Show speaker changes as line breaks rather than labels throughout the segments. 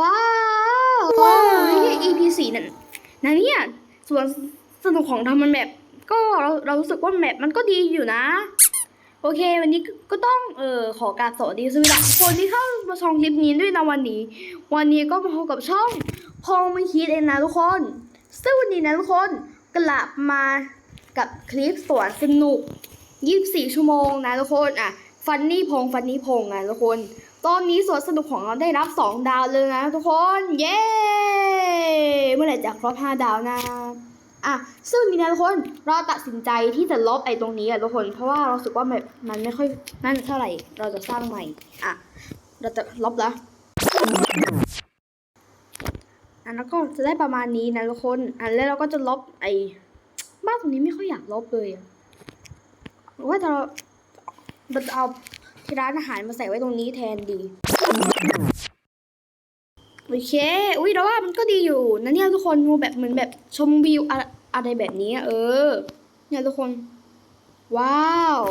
ว้าวว้าวนี่ EP สี่นั่นนะเนี่ยส่วนสนุกของทำมันแบบก็เราเรารู้สึกว่าแบบมันก็ดีอยู่นะ โอเค วันนี้ก็ต้องเออขอกราบสวัสดีสวัสดีคนที่เข้ามาชมคลิปนี้ด้วยนะวันนี้ วันนี้ก็มาพบกับช่องพองไม่คิดเองนะทุกคนซึ่งวันนี้นะทุกคนกลับมากับคลิปสวนสนุก 24 ชั่วโมงนะทุกคนอะฟันนี่พงฟันนี่พงนะทุกคน ตอนนี้สวนสนุกของเราได้รับ 2 ดาวเลยนะทุกคน เย้ เมื่อไหร่จะครบ5ดาวนะ อะ ซึ่งนี้นะทุกคน เราตัดสินใจที่จะลบไอ้ตรงนี้อะทุกคน เพราะว่าเราสึกว่าแบบมันไม่ค่อยนั่นเท่าไหร่ เราจะสร้างใหม่ อะ เราจะลบแล้วอันแล้วก็จะได้ประมาณนี้นะทุกคน อันแล้วเราก็จะลบไอ้บ้านตรงนี้ไม่ค่อยอยากลบเลยว่าจะเราจะเอา ร้านอาหารมาใส่ไว้ตรงนี้แทนดี โอเค อุ้ยเราว่ามันก็ดีอยู่นะเนี่ยทุกคนดูแบบเหมือนแบบชมวิวอะไรแบบนี้เออ เนี่ยทุกคน ว้าว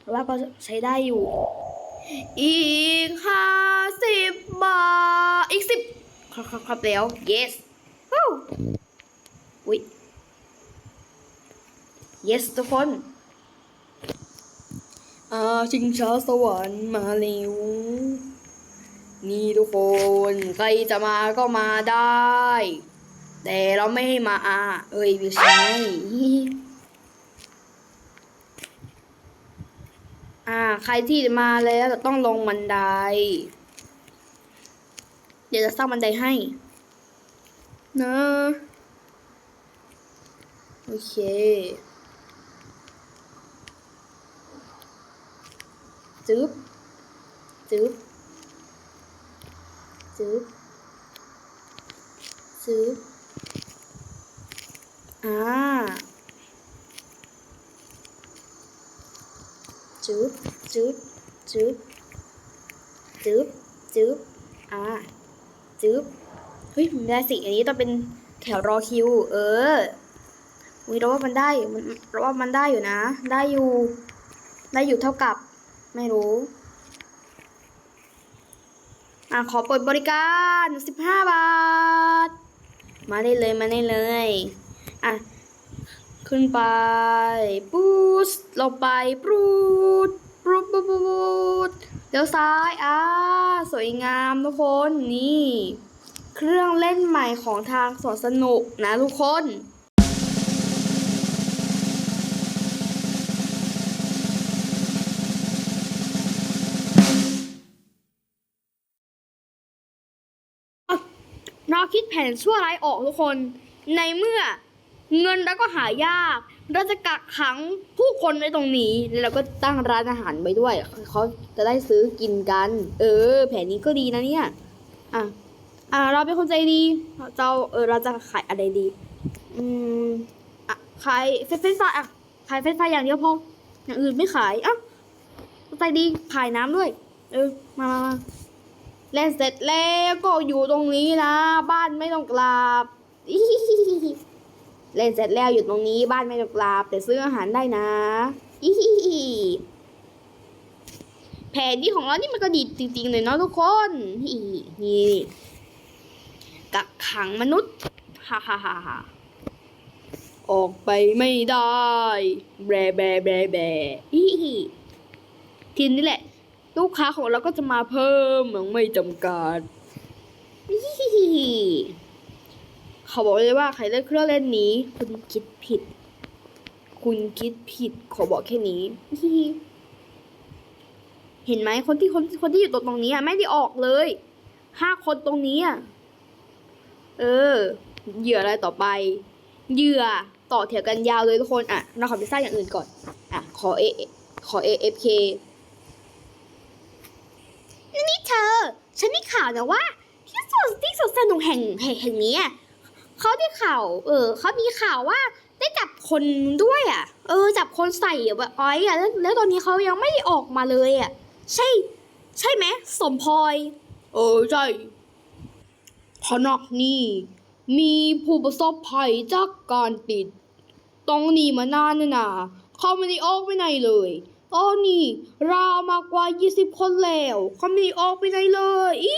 เราว่าก็ใช้ได้อยู่ อีกห้าสิบบาท อีกสิบครับครับครับแล้ว yes อุ้ย yes ทุกคน อาชิงช้าสวรรค์มาเร็วนี่ทุกคนใครจะมาก็มาได้ แต่เราไม่ให้มาอาเอ้ยไม่ใช่อ่า ใครที่มาแล้วจะต้องลงบันได เดี๋ยวจะสร้างบันไดให้ นะ โอเค จึ๊บจึ๊บจึ๊บจึ๊บอ่าจึ๊บจึ๊บจึ๊บจึ๊บจึ๊บอ่าจึ๊บเฮ้ยไม่ได้สิอันนี้ต้องเป็นแถวรอคิว เอออุ้ยเราว่ามันได้ มันเราว่ามันได้อยู่นะ ได้อยู่ ได้อยู่เท่ากับ ไม่รู้ อะ ขอเปิดบริการ15บาท มาได้เลยมาได้เลย อะ ขึ้นไปปูสลงไปปูดปูดปูดปูดปูดเดี๋ยวซ้ายอ่าสวยงามทุกคนนี่ เครื่องเล่นใหม่ของทางสวนสนุกนะทุกคน เราคิดแผนชั่วร้ายออกทุกคน ในเมื่อเงินเราก็หายาก เราจะกักขังผู้คนไว้ตรงนี้ แล้วเราก็ตั้งร้านอาหารไว้ด้วย เขาจะได้ซื้อกินกัน เออ แผนนี้ก็ดีนะเนี่ย อะ อะเราเป็นคนใจดีเราเออ เราจะขายอะไรดี อืม อะ ขายเฟรนฟรายอะ ขายเฟรนฟรายอย่างเดียวพอ อย่างอื่นไม่ขาย อะ ใจดี ขายน้ำด้วย เออ มามามา เล่นเสร็จแล้วก็อยู่ตรงนี้นะ บ้านไม่ต้องกลับเล่นเสร็จแล้วอยู่ตรงนี้บ้านไม่ต้องกลับแต่ซื้ออาหารได้นะแผนที่ของเรานี่มันก็ดีจริงๆเลยเนาะทุกคนนี่กักขังมนุษย์ฮ่าฮ่าฮ่าฮ่าออกไปไม่ได้ แบรแบรแบรแบรทีนี้แหละ ลูกค้าของเราก็จะมาเพิ่มไม่จำกัดเขาบอกเลยว่าใครเล่นเครื่องเล่นนี้ คุณคิดผิด คุณคิดผิด ขอบอกแค่นี้ เห็นไหมคนที่คนคนที่อยู่ตรงตรงนี้อะไม่ได้ออกเลยห้าคนตรงนี้อะเออ เหยื่ออะไรต่อไป เหยื่อต่อแถวกันยาวเลยทุกคนอะเราขอไปสร้างอย่างอื่นก่อน อะ ขอเอขอ AFK นี่เธอ ฉันได้ข่าวนะว่า ที่สวนที่สวนสนุกแห่งแห่งแห่งนี้อะเขาได้ข่าว เออเขามีข่าวว่า ได้จับคนด้วยอะ เออ จับคนใส่แบบอ้อยอะแล้วแล้วตอนนี้เขายังไม่ได้ออกมาเลยอะ ใช่ ใช่ไหมสมพลอยเออใช่ขนักนี่มีผู้ประสบภัยจากการติด ต้องหนีมานานนะนะเขาไม่ได้ออกไปไหนเลย ตอนนี้รามากกว่า 20 คนแล้วเขาไม่ออกไปไหนเลยอี